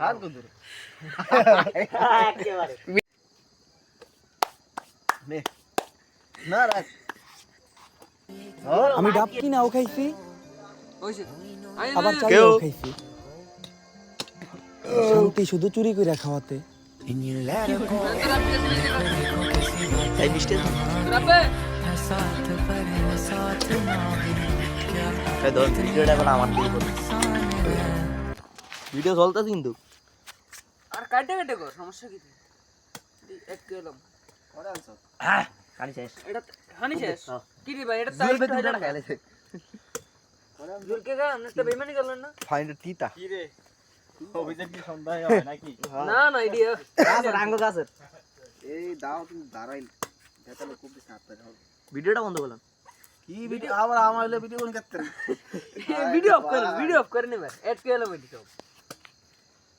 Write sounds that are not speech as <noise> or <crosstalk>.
হাত কুদুর একেবারে। না। রাখ। আমি ডাব কিনাও খাইছি। আবার চাইও খাইছি। শান্তি শুধু চুরি করে খাওয়াতে। ভিডিও চলতেছে কিন্তু। কাটে কাটে কর সমস্যা কি? এক শেষ। এটা শেষ? হ্যাঁ। কি রে ভাই এটা তাই বেতন খাইলে জুলকে গা না করলেন না? ফাইন্ড তিতা। না না আইডিয়া গাছের আঙ্গ গাছের। এই দাও তুমি দাঁড়াই। দেখালে খুব বেশি হাত পারে ভিডিওটা বন্ধ করলাম। কি ভিডিও? আবার আমার <laughs> ভিডিও কোন করতে ভিডিও অফ করে ভিডিও অফ করে নেবে এড কে এলাম এডিট